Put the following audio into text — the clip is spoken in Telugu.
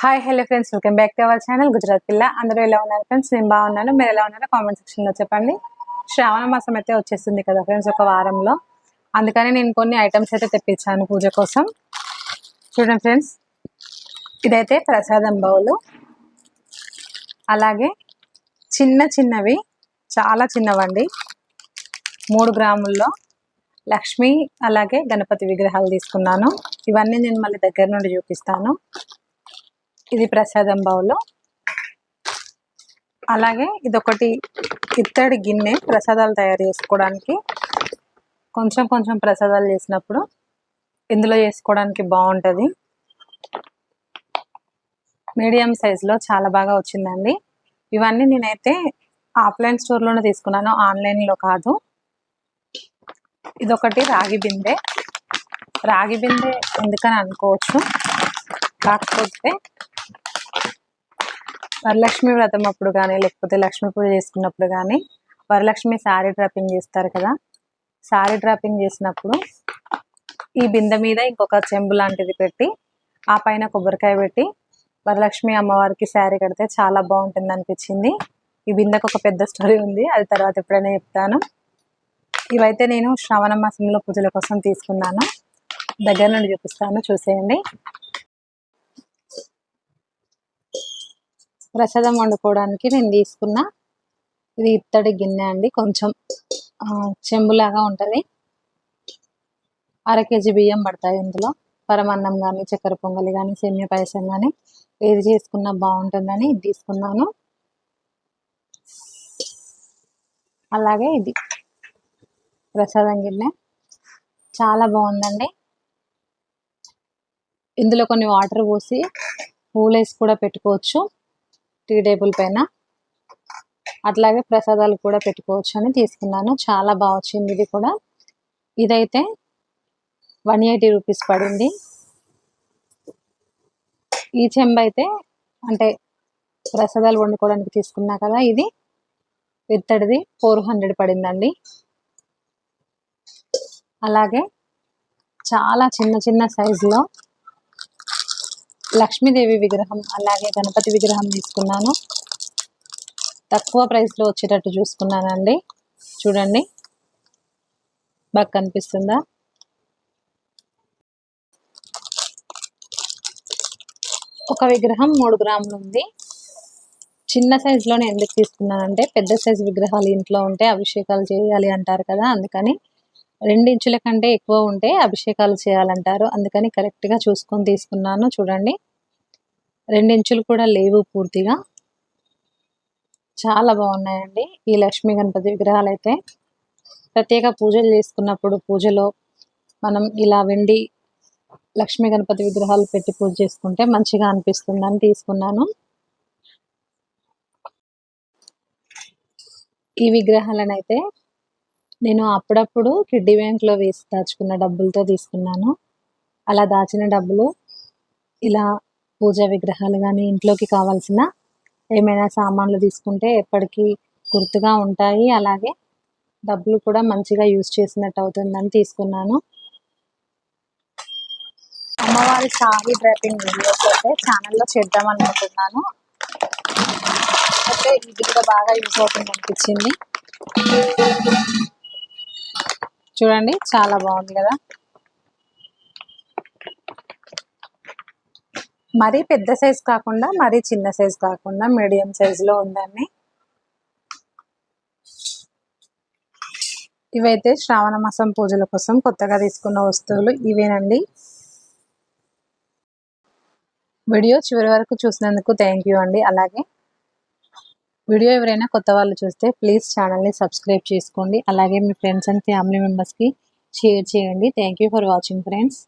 Hi hello friends welcome back to our channel Gujarat పిల్ల అందరూ ఎలా ఉన్నారు ఫ్రెండ్స్ నేను బాగున్నాను. మీరు ఎలా ఉన్నారో కామెంట్ సెక్షన్లో చెప్పండి. శ్రావణ మాసం అయితే వచ్చేస్తుంది కదా ఫ్రెండ్స్ ఒక వారంలో. అందుకని నేను కొన్ని ఐటమ్స్ అయితే తెప్పించాను పూజ కోసం. చూడండి ఫ్రెండ్స్ ఇదైతే ప్రసాదం బౌలు. అలాగే చిన్న చిన్నవి చాలా చిన్నవండి. మూడు గ్రాముల్లో లక్ష్మి అలాగే గణపతి విగ్రహాలు తీసుకున్నాను. ఇవన్నీ నేను మళ్ళీ దగ్గర నుండి చూపిస్తాను. ఇది ప్రసాదం బౌల్ అలాగే ఇదొకటి ఇత్తడి గిన్నె ప్రసాదాలు తయారు చేసుకోవడానికి. కొంచెం కొంచెం ప్రసాదాలు చేసినప్పుడు ఇందులో చేసుకోవడానికి బాగుంటుంది. మీడియం సైజులో చాలా బాగా వచ్చిందండి. ఇవన్నీ నేనైతే ఆఫ్లైన్ స్టోర్లోనే తీసుకున్నాను ఆన్లైన్లో కాదు. ఇదొకటి రాగి బిందె. రాగి బిందె ఎందుకని అనుకోవచ్చు? కాకపోతే వరలక్ష్మి వ్రతం అప్పుడు కానీ లేకపోతే లక్ష్మీ పూజ చేసుకున్నప్పుడు కానీ వరలక్ష్మి శారీ డ్రాపింగ్ చేస్తారు కదా. శారీ డ్రాపింగ్ చేసినప్పుడు ఈ బిందె మీద ఇంకొక చెంబు లాంటిది పెట్టి ఆ పైన కొబ్బరికాయ పెట్టి వరలక్ష్మి అమ్మవారికి శారీ కడితే చాలా బాగుంటుంది అనిపించింది. ఈ బిందెకు ఒక పెద్ద స్టోరీ ఉంది అది తర్వాత ఎప్పుడైనా చెప్తాను. ఇవైతే నేను శ్రావణ మాసంలో పూజల కోసం తీసుకున్నాను. దగ్గర నుండి చూపిస్తాను చూసేయండి. ప్రసాదం వండుకోవడానికి నేను తీసుకున్న ఇది ఇత్తడి గిన్నె అండి. కొంచెం చెంబులాగా ఉంటుంది. అర కేజీ బియ్యం పడతాయి ఇందులో. పరమాన్నం కానీ చక్కెర పొంగలి కానీ సేమ్య పాయసం కానీ ఏది చేసుకున్నా బాగుంటుందని ఇది తీసుకున్నాను. అలాగే ఇది ప్రసాదం గిన్నె. చాలా బాగుందండి. ఇందులో కొన్ని వాటర్ పోసి పూలేసి కూడా పెట్టుకోవచ్చు. టీ టేబుల్ పైన. అట్లాగే ప్రసాదాలు కూడా పెట్టుకోవచ్చు అని తీసుకున్నాను. చాలా బాగా వచ్చింది ఇది కూడా. ఇదైతే వన్ ఎయిటీ రూపీస్ పడింది. ఈ చెంబ అయితే అంటే ప్రసాదాలు వండుకోవడానికి తీసుకున్నా కదా ఇది. ఇత్తడిది ఫోర్ హండ్రెడ్ పడిందండి. అలాగే చాలా చిన్న చిన్న సైజులో లక్ష్మీదేవి విగ్రహం అలాగే గణపతి విగ్రహం తీసుకున్నాను. తక్కువ ప్రైస్లో వచ్చేటట్టు చూసుకున్నానండి. చూడండి. బాగా కనిపిస్తుందా? ఒక విగ్రహం మూడు గ్రాములు ఉంది. చిన్న సైజులోనే ఎందుకు తీసుకున్నానంటే పెద్ద సైజు విగ్రహాలు ఇంట్లో ఉంటే అభిషేకాలు చేయాలి అంటారు కదా అందుకని రెండించుల కంటే ఎక్కువ ఉంటే అభిషేకాలు చేయాలంటారు. అందుకని కరెక్ట్గా చూసుకొని తీసుకున్నాను. చూడండి. రెండించులు కూడా లేవు పూర్తిగా. చాలా బాగున్నాయండి. ఈ లక్ష్మీ గణపతి విగ్రహాలు అయితే ప్రత్యేక పూజలు చేసుకున్నప్పుడు పూజలో మనం ఇలా వెండి లక్ష్మీ గణపతి విగ్రహాలు పెట్టి పూజ చేసుకుంటే మంచిగా అనిపిస్తుందని తీసుకున్నాను. ఈ విగ్రహాలను అయితే నేను అప్పుడప్పుడు కిడ్డీ బ్యాంక్లో వేసి దాచుకున్న డబ్బులతో తీసుకున్నాను. అలా దాచిన డబ్బులు ఇలా పూజా విగ్రహాలు కానీ ఇంట్లోకి కావాల్సిన ఏమైనా సామాన్లు తీసుకుంటే ఎప్పటికీ గుర్తుగా ఉంటాయి. అలాగే డబ్బులు కూడా మంచిగా యూజ్ చేసినట్టు అవుతుందని తీసుకున్నాను. అమ్మవారి సారీ డ్రైపింగ్ వీడియోస్ అయితే ఛానల్లో చేద్దాం అనుకుంటున్నాను. అయితే ఇది కూడా బాగా యూజ్ అవుతుంది అనిపించింది. చూడండి చాలా బాగుంది కదా. మరీ పెద్ద సైజ్ కాకుండా మరీ చిన్న సైజ్ కాకుండా మీడియం సైజులో ఉందండి. ఇవైతే శ్రావణ మాసం పూజల కోసం కొత్తగా తీసుకున్న వస్తువులు ఇవేనండి. వీడియో చివరి వరకు చూసినందుకు థ్యాంక్ యూ అండి. అలాగే వీడియో ఎవరైనా కొత్త వాళ్ళు చూస్తే ప్లీజ్ ఛానల్ని సబ్స్క్రైబ్ చేసుకోండి. అలాగే మీ ఫ్రెండ్స్ అండ్ ఫ్యామిలీ మెంబర్స్కి షేర్ చేయండి. Thank you for watching friends.